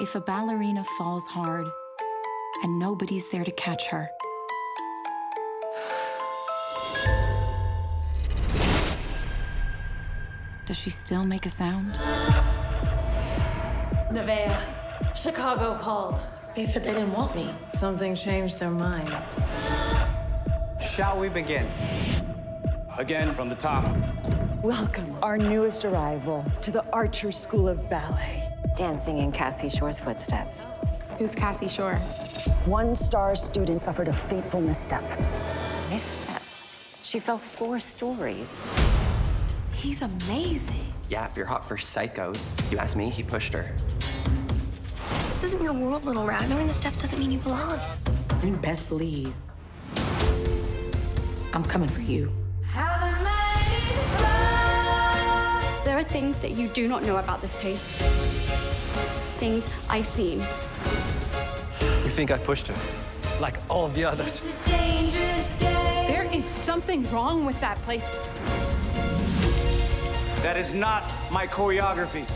If a ballerina falls hard and nobody's there to catch her, does she still make a sound? Nevaeh, Chicago called. They said they didn't want me. Something changed their mind. Shall we begin? Again from the top. Welcome, our newest arrival, to the Archer School of Ballet. Dancing in Cassie Shore's footsteps. Who's Cassie Shore? One star student suffered a fateful misstep. Misstep. She fell four stories. He's amazing. Yeah, if you're hot for psychos, you ask me, he pushed her. This isn't your world, little rat. Knowing the steps doesn't mean you belong. You best believe I'm coming for you. Things that you do not know about this place. Things I've seen. You think I pushed her? Like all the others. There is something wrong with that place. That is not my choreography.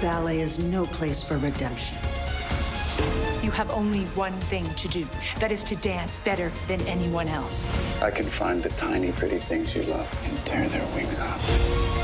Ballet is no place for redemption. You have only one thing to do. That is to dance better than anyone else. I can find the tiny, pretty things you love and tear their wings off.